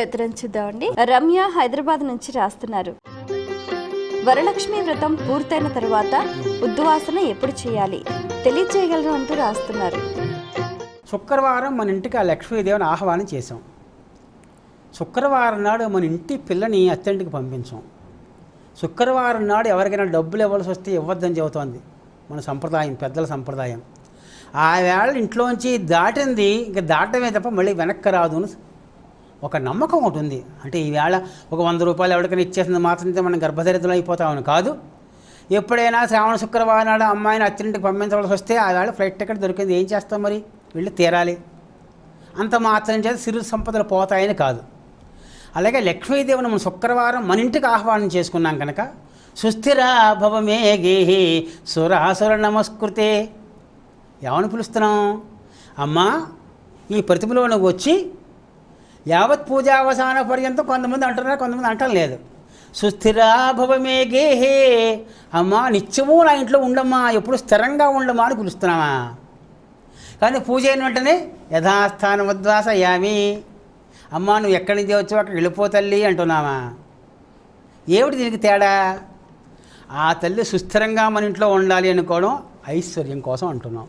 ఉత్తరం చూద్దామండి రమ్య హైదరాబాద్ నుంచి రాస్తున్నారు. వరలక్ష్మి వ్రతం పూర్తయిన తర్వాత ఉద్వాసన ఎప్పుడు చేయాలి? తెలియచేయగలరు అంటూ రాస్తున్నారు. శుక్రవారం మన ఇంటికి ఆ లక్ష్మీదేవిని ఆహ్వానం చేసాం శుక్రవారం నాడు మన ఇంటి పిల్లని అత్తంటికి పంపించాం. శుక్రవారం నాడు ఎవరికైనా డబ్బులు ఇవ్వాల్సి వస్తే ఇవ్వద్దని చెబుతోంది మన సంప్రదాయం పెద్దల సంప్రదాయం. ఆ వేళ ఇంట్లోంచి దాటింది ఇంకా దాటమే తప్ప మళ్ళీ వెనక్కి రాదు అని ఒక నమ్మకం ఒకటి ఉంది. అంటే ఈవేళ ఒక వంద రూపాయలు ఎవరికైనా ఇచ్చేసింది మాత్రం మనం గర్భదరిద్రం అయిపోతామని కాదు. ఎప్పుడైనా శ్రావణ శుక్రవారం నాడు అమ్మాయిని అత్తింటికి పంపించవలసి వస్తే ఆ వేళ ఫ్లైట్ టికెట్ దొరికింది. ఏం చేస్తాం మరి? వెళ్ళి తీరాలి. అంత మాత్రం చేత సిరు సంపదలు పోతాయని కాదు. అలాగే లక్ష్మీదేవిని మనం శుక్రవారం మన ఇంటికి ఆహ్వానం చేసుకున్నాం కనుక సుస్థిరా భవమే గేహి సురాసుర నమస్కృతే. ఏమని పిలుస్తున్నాం? అమ్మా ఈ ప్రతిభలో నువ్వు వచ్చి యావత్ పూజావసాన పర్యంతం కొంతమంది అంటున్నారు కొంతమంది అంటం లేదు సుస్థిరాభవమే గేహే. అమ్మా నిత్యము నా ఇంట్లో ఉండమ్మా ఎప్పుడు స్థిరంగా ఉండమ్మా అని పిలుస్తున్నామా కానీ పూజ అయిన వెంటనే యథాస్థానం ఉద్వాసయామి. అమ్మా నువ్వు ఎక్కడి నుంచి వచ్చావు అక్కడ వెళ్ళిపో తల్లి అంటున్నావా? ఏమిటి దీనికి తేడా? ఆ తల్లి సుస్థిరంగా మన ఇంట్లో ఉండాలి అనుకోవడం ఐశ్వర్యం కోసం అంటున్నాం.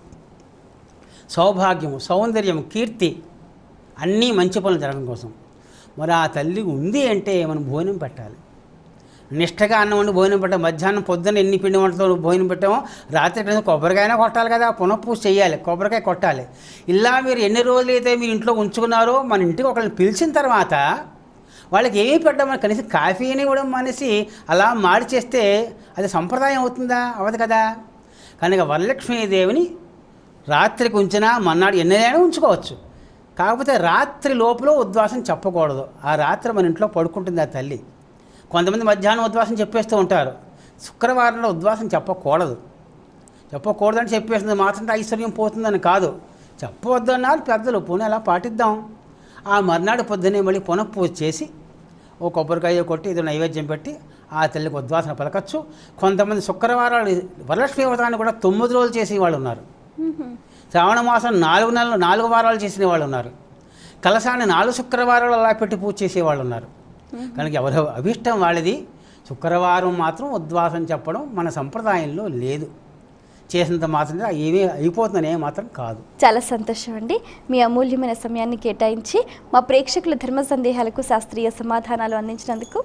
సౌభాగ్యము సౌందర్యము కీర్తి అన్నీ మంచి పనులు జరగడం కోసం. మరి ఆ తల్లి ఉంది అంటే మనం భోజనం పెట్టాలి. నిష్టగా అన్నం వండి భోజనం పెట్టాం మధ్యాహ్నం పొద్దున్న ఎన్ని పిండి వంటలు భోజనం పెట్టామో రాత్రి ఎప్పుడైనా కొబ్బరికాయనే కొట్టాలి కదా పునఃపూజ చేయాలి కొబ్బరికాయ కొట్టాలి. ఇలా మీరు ఎన్ని రోజులైతే మీరు ఇంట్లో ఉంచుకున్నారో మన ఇంటికి ఒకరిని పిలిచిన తర్వాత వాళ్ళకి ఏమీ పెట్టడం కనీసం కాఫీని కూడా మనిషి అలా మాడి చేస్తే అది సంప్రదాయం అవుతుందా? అవదు కదా. కనుక వరలక్ష్మీదేవిని రాత్రికి ఉంచినా మన్నాడు ఎన్నైనా ఉంచుకోవచ్చు. కాకపోతే రాత్రి లోపల ఉద్వాసం చెప్పకూడదు. ఆ రాత్రి మన ఇంట్లో పడుకుంటుంది ఆ తల్లి. కొంతమంది మధ్యాహ్నం ఉద్వాసం చెప్పేస్తూ ఉంటారు. శుక్రవారంలో ఉద్వాసం చెప్పకూడదు. చెప్పకూడదని చెప్పేసింది మాత్రం ఐశ్వర్యం పోతుందని కాదు. చెప్పవద్దన్నారు పెద్దలు. పోనీ అలా పాటిద్దాం. ఆ మర్నాడు పొద్దున్నే మళ్ళీ పునఃపూజ చేసి ఓ కొబ్బరికాయ కొట్టి ఇది నైవేద్యం పెట్టి ఆ తల్లికి ఉద్వాసన పలకచ్చు. కొంతమంది శుక్రవారాలు వరలక్ష్మి వ్రతాన్ని కూడా తొమ్మిది రోజులు చేసే వాళ్ళు ఉన్నారు శ్రావణ మాసం నాలుగు నెలలు నాలుగు వారాలు చేసిన వాళ్ళు ఉన్నారు. కలశాన్ని నాలుగు శుక్రవారాలు అలా పెట్టి పూజ చేసేవాళ్ళు ఉన్నారు. కనుక ఎవరి అభిష్టం వాళ్ళది? శుక్రవారం మాత్రం ఉద్వాసం చెప్పడం మన సంప్రదాయంలో లేదు. చేసినంత మాత్రం ఏమీ అయిపోతుందనే మాత్రం కాదు. చాలా సంతోషం అండి. మీ అమూల్యమైన సమయాన్ని కేటాయించి మా ప్రేక్షకుల ధర్మ సందేహాలకు శాస్త్రీయ సమాధానాలు అందించినందుకు